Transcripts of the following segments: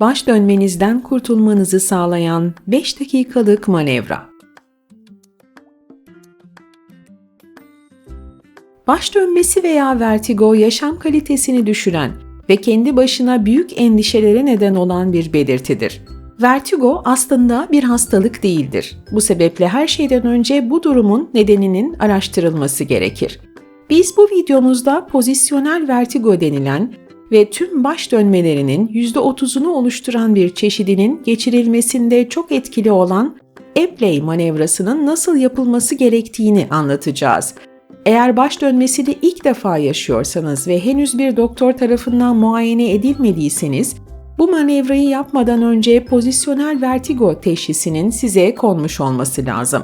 baş dönmenizden kurtulmanızı sağlayan 5 dakikalık manevra. Baş dönmesi veya vertigo yaşam kalitesini düşüren ve kendi başına büyük endişelere neden olan bir belirtidir. Vertigo aslında bir hastalık değildir. Bu sebeple her şeyden önce bu durumun nedeninin araştırılması gerekir. Biz bu videomuzda pozisyonel vertigo denilen ve tüm baş dönmelerinin %30'unu oluşturan bir çeşidinin geçirilmesinde çok etkili olan Epley manevrasının nasıl yapılması gerektiğini anlatacağız. Eğer baş dönmesini ilk defa yaşıyorsanız ve henüz bir doktor tarafından muayene edilmediyseniz, bu manevrayı yapmadan önce pozisyonel vertigo teşhisinin size konmuş olması lazım.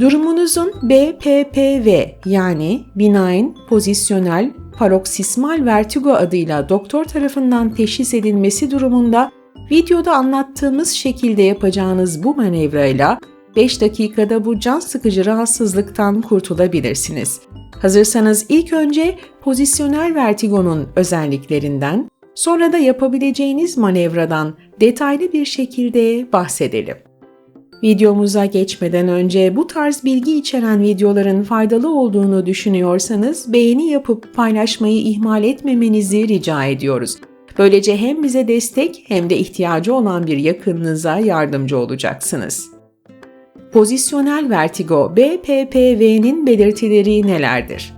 Durumunuzun BPPV yani benign pozisyonel paroksismal vertigo adıyla doktor tarafından teşhis edilmesi durumunda videoda anlattığımız şekilde yapacağınız bu manevrayla 5 dakikada bu can sıkıcı rahatsızlıktan kurtulabilirsiniz. Hazırsanız ilk önce pozisyonel vertigonun özelliklerinden, sonra da yapabileceğiniz manevradan detaylı bir şekilde bahsedelim. Videomuza geçmeden önce bu tarz bilgi içeren videoların faydalı olduğunu düşünüyorsanız beğeni yapıp paylaşmayı ihmal etmemenizi rica ediyoruz. Böylece hem bize destek hem de ihtiyacı olan bir yakınınıza yardımcı olacaksınız. Pozisyonel vertigo BPPV'nin belirtileri nelerdir?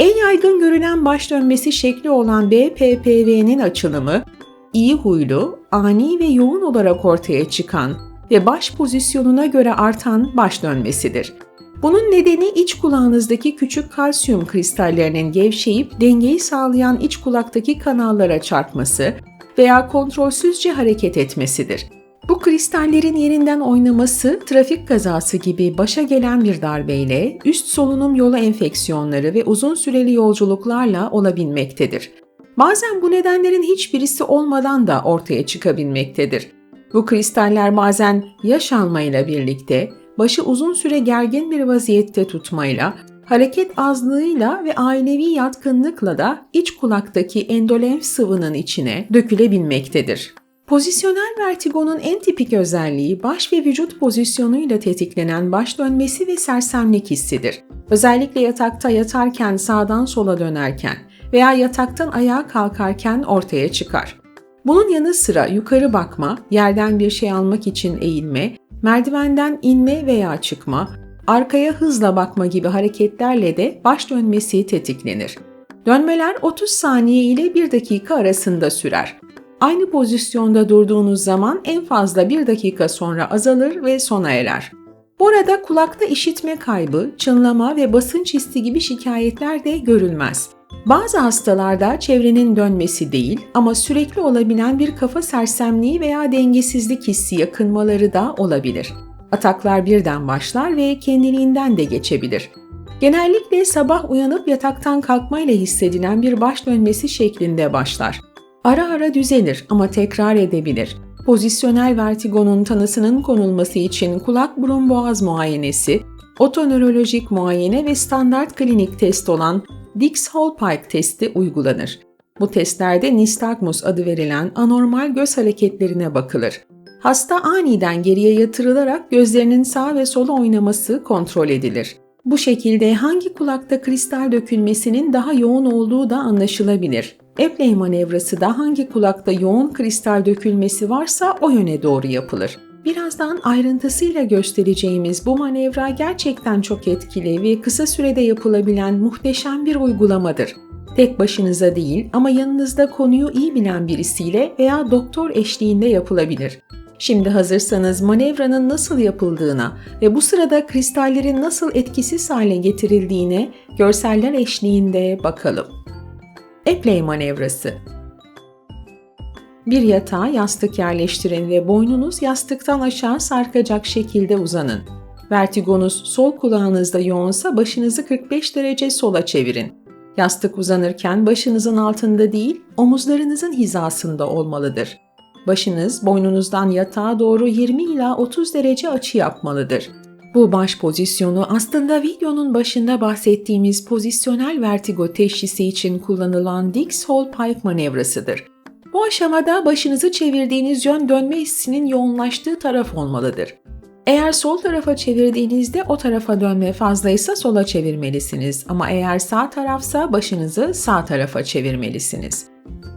En yaygın görülen baş dönmesi şekli olan BPPV'nin açılımı, iyi huylu, ani ve yoğun olarak ortaya çıkan ve baş pozisyonuna göre artan baş dönmesidir. Bunun nedeni iç kulağınızdaki küçük kalsiyum kristallerinin gevşeyip dengeyi sağlayan iç kulaktaki kanallara çarpması veya kontrolsüzce hareket etmesidir. Bu kristallerin yerinden oynaması trafik kazası gibi başa gelen bir darbeyle, üst solunum yolu enfeksiyonları ve uzun süreli yolculuklarla olabilmektedir. Bazen bu nedenlerin hiçbirisi olmadan da ortaya çıkabilmektedir. Bu kristaller bazen yaş almayla birlikte başı uzun süre gergin bir vaziyette tutmayla, hareket azlığıyla ve ailevi yatkınlıkla da iç kulaktaki endolenf sıvının içine dökülebilmektedir. Pozisyonel vertigonun en tipik özelliği baş ve vücut pozisyonuyla tetiklenen baş dönmesi ve sersemlik hissidir. Özellikle yatakta yatarken sağdan sola dönerken veya yataktan ayağa kalkarken ortaya çıkar. Bunun yanı sıra yukarı bakma, yerden bir şey almak için eğilme, merdivenden inme veya çıkma, arkaya hızla bakma gibi hareketlerle de baş dönmesi tetiklenir. Dönmeler 30 saniye ile 1 dakika arasında sürer. Aynı pozisyonda durduğunuz zaman en fazla 1 dakika sonra azalır ve sona erer. Bu arada kulakta işitme kaybı, çınlama ve basınç hissi gibi şikayetler de görülmez. Bazı hastalarda çevrenin dönmesi değil ama sürekli olabilen bir kafa sersemliği veya dengesizlik hissi yakınmaları da olabilir. Ataklar birden başlar ve kendiliğinden de geçebilir. Genellikle sabah uyanıp yataktan kalkmayla hissedilen bir baş dönmesi şeklinde başlar. Ara ara düzelir ama tekrar edebilir. Pozisyonel vertigonun tanısının konulması için kulak burun boğaz muayenesi, otonörolojik muayene ve standart klinik test olan Dix-Hallpike testi uygulanır. Bu testlerde nistagmus adı verilen anormal göz hareketlerine bakılır. Hasta aniden geriye yatırılarak gözlerinin sağ ve sola oynaması kontrol edilir. Bu şekilde hangi kulakta kristal dökülmesinin daha yoğun olduğu da anlaşılabilir. Epley manevrası da hangi kulakta yoğun kristal dökülmesi varsa o yöne doğru yapılır. Birazdan ayrıntısıyla göstereceğimiz bu manevra gerçekten çok etkili ve kısa sürede yapılabilen muhteşem bir uygulamadır. Tek başınıza değil ama yanınızda konuyu iyi bilen birisiyle veya doktor eşliğinde yapılabilir. Şimdi hazırsanız manevranın nasıl yapıldığına ve bu sırada kristallerin nasıl etkisiz hale getirildiğine görseller eşliğinde bakalım. Epley manevrası bir yatağa yastık yerleştirin ve boynunuz yastıktan aşağı sarkacak şekilde uzanın. Vertigonuz sol kulağınızda yoğunsa başınızı 45 derece sola çevirin. Yastık uzanırken başınızın altında değil, omuzlarınızın hizasında olmalıdır. Başınız boynunuzdan yatağa doğru 20 ila 30 derece açı yapmalıdır. Bu baş pozisyonu aslında videonun başında bahsettiğimiz pozisyonel vertigo teşhisi için kullanılan Dix-Hallpike manevrasıdır. Bu aşamada başınızı çevirdiğiniz yön dönme hissinin yoğunlaştığı taraf olmalıdır. Eğer sol tarafa çevirdiğinizde o tarafa dönme fazlaysa sola çevirmelisiniz ama eğer sağ tarafsa başınızı sağ tarafa çevirmelisiniz.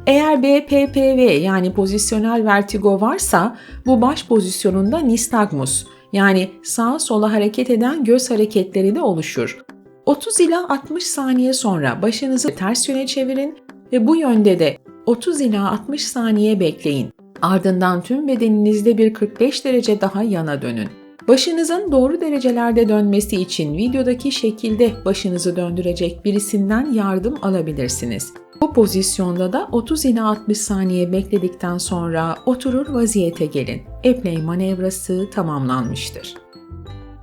Eğer BPPV yani pozisyonel vertigo varsa bu baş pozisyonunda nistagmus yani sağa sola hareket eden göz hareketleri de oluşur. 30 ila 60 saniye sonra başınızı ters yöne çevirin ve bu yönde de 30 ila 60 saniye bekleyin. Ardından tüm bedeninizde bir 45 derece daha yana dönün. Başınızın doğru derecelerde dönmesi için videodaki şekilde başınızı döndürecek birisinden yardım alabilirsiniz. Bu pozisyonda da 30 ila 60 saniye bekledikten sonra oturur vaziyete gelin. Epley manevrası tamamlanmıştır.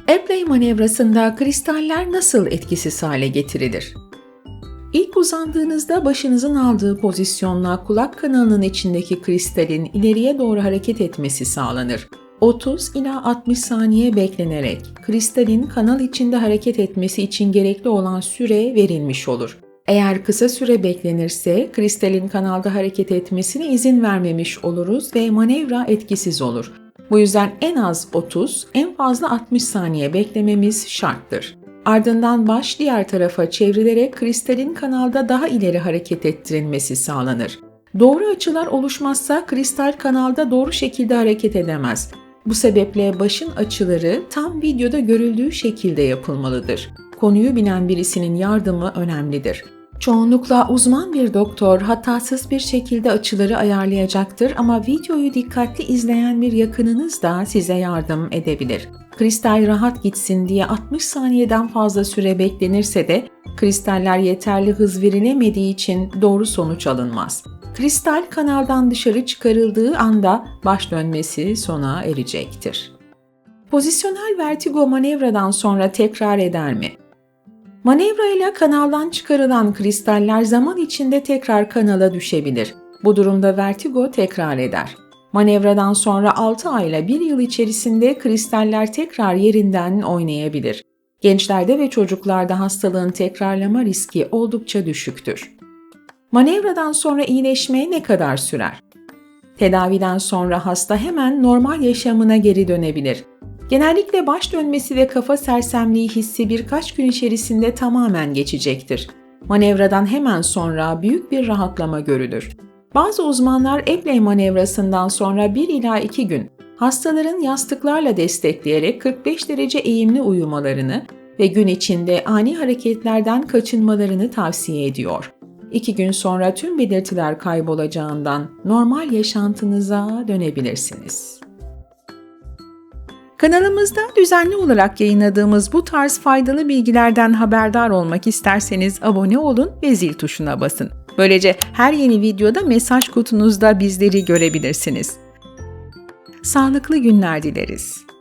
Epley manevrasında kristaller nasıl etkisiz hale getirilir? İlk uzandığınızda başınızın aldığı pozisyonla kulak kanalının içindeki kristalin ileriye doğru hareket etmesi sağlanır. 30 ila 60 saniye beklenerek kristalin kanal içinde hareket etmesi için gerekli olan süre verilmiş olur. Eğer kısa süre beklenirse kristalin kanalda hareket etmesine izin vermemiş oluruz ve manevra etkisiz olur. Bu yüzden en az 30, en fazla 60 saniye beklememiz şarttır. Ardından baş diğer tarafa çevrilerek kristalin kanalda daha ileri hareket ettirilmesi sağlanır. Doğru açılar oluşmazsa kristal kanalda doğru şekilde hareket edemez. Bu sebeple başın açıları tam videoda görüldüğü şekilde yapılmalıdır. Konuyu bilen birisinin yardımı önemlidir. Çoğunlukla uzman bir doktor hatasız bir şekilde açıları ayarlayacaktır ama videoyu dikkatli izleyen bir yakınınız da size yardım edebilir. Kristal rahat gitsin diye 60 saniyeden fazla süre beklenirse de kristaller yeterli hız verilemediği için doğru sonuç alınmaz. Kristal kanaldan dışarı çıkarıldığı anda baş dönmesi sona erecektir. Pozisyonel vertigo manevradan sonra tekrar eder mi? Manevra ile kanaldan çıkarılan kristaller zaman içinde tekrar kanala düşebilir. Bu durumda vertigo tekrar eder. Manevradan sonra 6 ay ile 1 yıl içerisinde kristaller tekrar yerinden oynayabilir. Gençlerde ve çocuklarda hastalığın tekrarlama riski oldukça düşüktür. Manevradan sonra iyileşme ne kadar sürer? Tedaviden sonra hasta hemen normal yaşamına geri dönebilir. Genellikle baş dönmesi ve kafa sersemliği hissi birkaç gün içerisinde tamamen geçecektir. Manevradan hemen sonra büyük bir rahatlama görülür. Bazı uzmanlar Epley manevrasından sonra 1 ila 2 gün hastaların yastıklarla destekleyerek 45 derece eğimli uyumalarını ve gün içinde ani hareketlerden kaçınmalarını tavsiye ediyor. 2 gün sonra tüm belirtiler kaybolacağından normal yaşantınıza dönebilirsiniz. Kanalımızda düzenli olarak yayınladığımız bu tarz faydalı bilgilerden haberdar olmak isterseniz abone olun ve zil tuşuna basın. Böylece her yeni videoda mesaj kutunuzda bizleri görebilirsiniz. Sağlıklı günler dileriz.